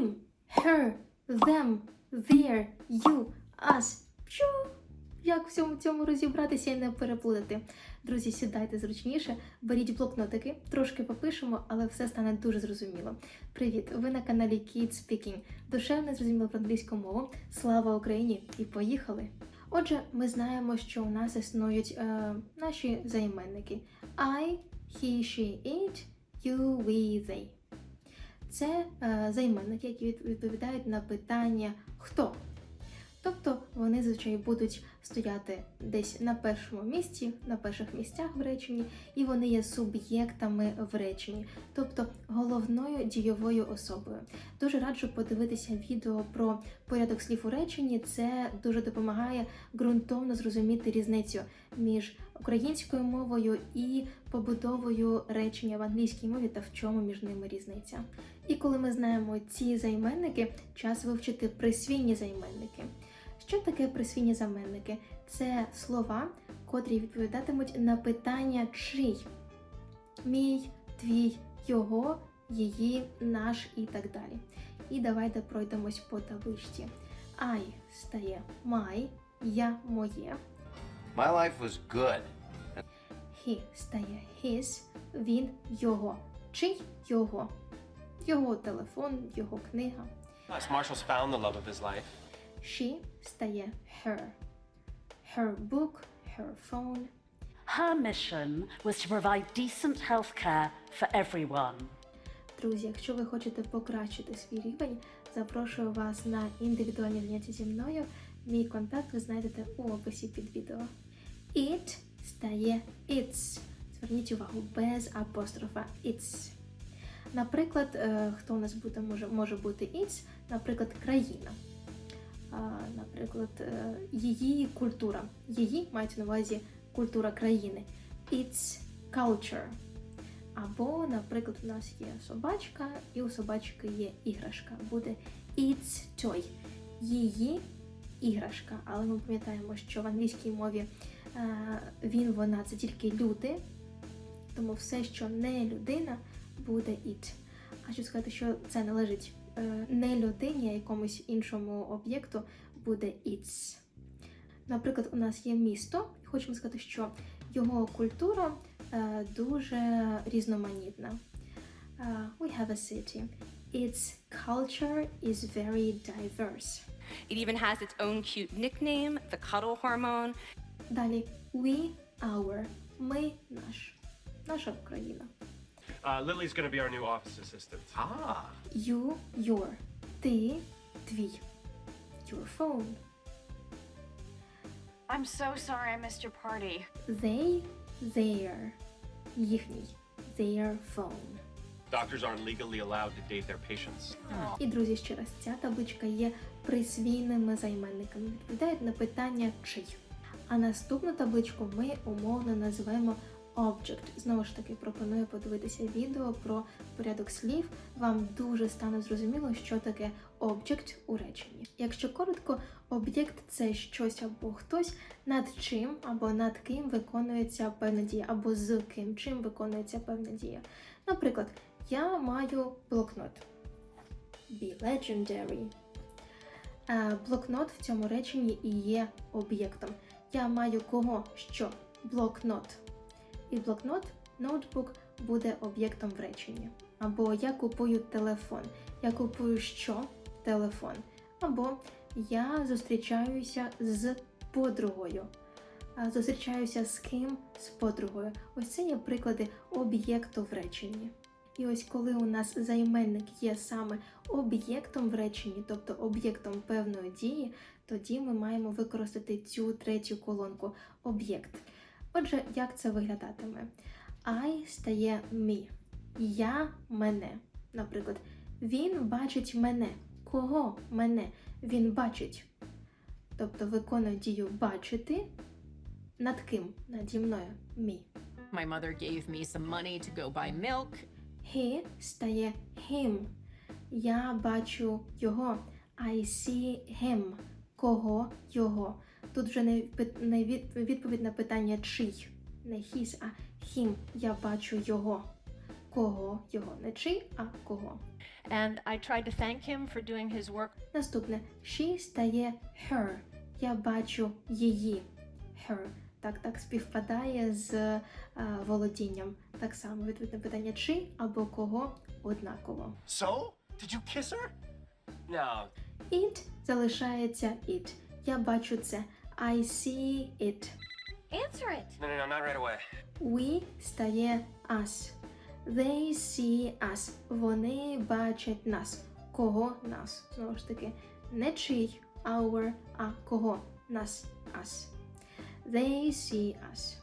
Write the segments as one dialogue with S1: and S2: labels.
S1: him, her, them, their, you, us. Чу? Як всьому цьому розібратися і не переплутати? Друзі, сідайте зручніше, беріть блокнотики, трошки попишемо, але все стане дуже зрозуміло. Привіт! Ви на каналі Kids Speaking. Душевно зрозуміло про англійську мову. Слава Україні! І поїхали! Отже, ми знаємо, що у нас існують е, наші займенники I, he, she, it, you, we, they. Це е, займенники, які відповідають на питання хто. Тобто вони зазвичай будуть стояти десь на першому місці, на перших місцях в реченні, і вони є суб'єктами в реченні, тобто головною дійовою особою. Дуже раджу подивитися відео про порядок слів у реченні. Це дуже допомагає ґрунтовно зрозуміти різницю між українською мовою і побудовою речення в англійській мові та в чому між ними різниця. І коли ми знаємо ці займенники, час вивчити присвійні займенники. Що таке присвійні займенники? Це слова, котрі відповідатимуть на питання чий. Мій, твій, його, її, наш і так далі. І давайте пройдемось по табличці. I стає my, я моє.
S2: My life was good.
S1: He стає his, він його. Чий його? Його телефон, його книга.
S3: Plus, Marshall's found the love of his life.
S1: She стає her. Her book, her phone.
S4: Her mission was to provide decent health care for everyone.
S1: Друзі, якщо ви хочете покращити свій рівень, запрошую вас на індивідуальні заняття зі мною. Мій контакт ви знайдете у описі під відео. It стає its. Зверніть увагу, без апострофа it's. Наприклад, е, хто у нас буде, може, може бути it's, наприклад, країна. Наприклад, е, її культура. Її мається на увазі культура країни. It's culture. Або, наприклад, у нас є собачка, і у собачки є іграшка. Буде its toy. Її іграшка. Але ми пам'ятаємо, що в англійській мові е, він, вона це тільки люди. Тому все, що не людина, буде it. Щоб сказати, що це належить е, не людині, а якомусь іншому об'єкту, буде its. Наприклад, у нас є місто, і хочемо сказати, що його культура е, дуже різноманітна. We have a city. Its culture is very diverse.
S5: It even has its own cute nickname, the cuddle hormone.
S1: Далі we, our, ми, наш, наша країна.
S3: Uh, Lily's going to be our new office assistant.
S2: Ah.
S1: You, your, ти, твій. Your phone.
S6: I'm so sorry I missed your party.
S1: They, their. Їхній. Their phone.
S3: Doctors aren't legally.
S1: І, друзі, ще раз, ця табличка є присвійними займенниками. Відповідають на питання чий. А наступну табличку ми умовно називаємо object. Знову ж таки, пропоную подивитися відео про порядок слів. Вам дуже стане зрозуміло, що таке object у реченні. Якщо коротко, об'єкт це щось або хтось, над чим або над ким виконується певна дія, або з ким чим виконується певна дія. Наприклад, я маю блокнот. Be legendary. Е, Блокнот в цьому реченні і є об'єктом. Я маю кого що? Блокнот. І блокнот, ноутбук буде об'єктом в реченні. Або я купую телефон. Я купую що? Телефон. Або я зустрічаюся з подругою. Зустрічаюся з ким? З подругою. Ось це є приклади об'єкту в реченні. І ось коли у нас займенник є саме об'єктом в реченні, тобто об'єктом певної дії, тоді ми маємо використати цю третю колонку об'єкт. Отже, як це виглядатиме? I стає me. Я мене. Наприклад, він бачить мене. Кого мене? Він бачить. Тобто виконує дію бачити над ким? Наді мною. Me.
S7: My mother gave me some money to go buy milk.
S1: He стає him. Я бачу його. I see him. Кого його. Тут вже не, від- відповідь на питання чий. Не his, а him. Я бачу його. Кого його. Не чий, а кого.
S8: and I tried to thank him for doing his work.
S1: Наступне she стає her. Я бачу її. Her. Так, так співпадає з е, володінням. Так само відповідне питання чи або кого однаково.
S3: So? Did you kiss her? No.
S1: It залишається it. Я бачу це. I see it.
S6: Answer it.
S3: No, no, no, not right away.
S1: We стає us. They see us. Вони бачать нас. Кого нас? Знову ж таки, не чий, our, а кого нас, us. They see us.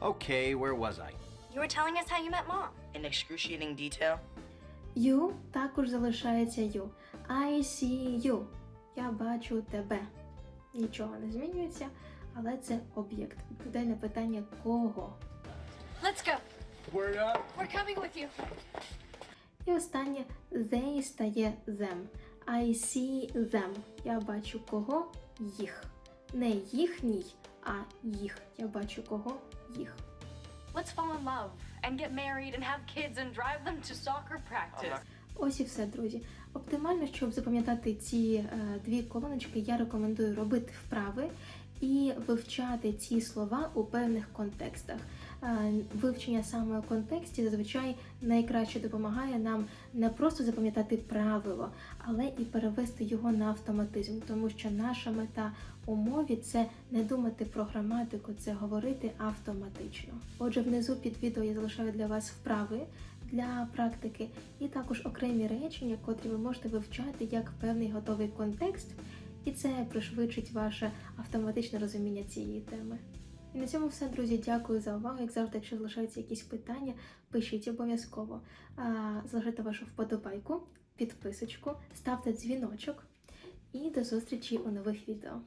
S2: Okay, where was I?
S6: You were telling us how you met mom.
S9: In excruciating detail?
S1: You також залишається you. I see you. Я бачу тебе. Нічого не змінюється, але це об'єкт. Відповідає на питання кого.
S6: Let's go.
S3: Word up.
S6: We're coming with you.
S1: І останнє they стає them. I see them. Я бачу кого їх. Не їхній, а їх. Я бачу кого їх.
S6: Let's fall in love and get married and have kids and drive them to soccer practice.
S1: Ось і все, друзі. Оптимально, щоб запам'ятати ці е, дві колоночки, я рекомендую робити вправи і вивчати ці слова у певних контекстах. Вивчення саме у контексті зазвичай найкраще допомагає нам не просто запам'ятати правило, але і перевести його на автоматизм, тому що наша мета у мові це не думати про граматику, це говорити автоматично. Отже, внизу під відео я залишаю для вас вправи для практики, і також окремі речення, котрі ви можете вивчати як певний готовий контекст, і це пришвидшить ваше автоматичне розуміння цієї теми. І на цьому все, друзі. Дякую за увагу. Як завжди, якщо залишаються якісь питання, пишіть обов'язково. Залишайте вашу вподобайку, підписочку, ставте дзвіночок і до зустрічі у нових відео.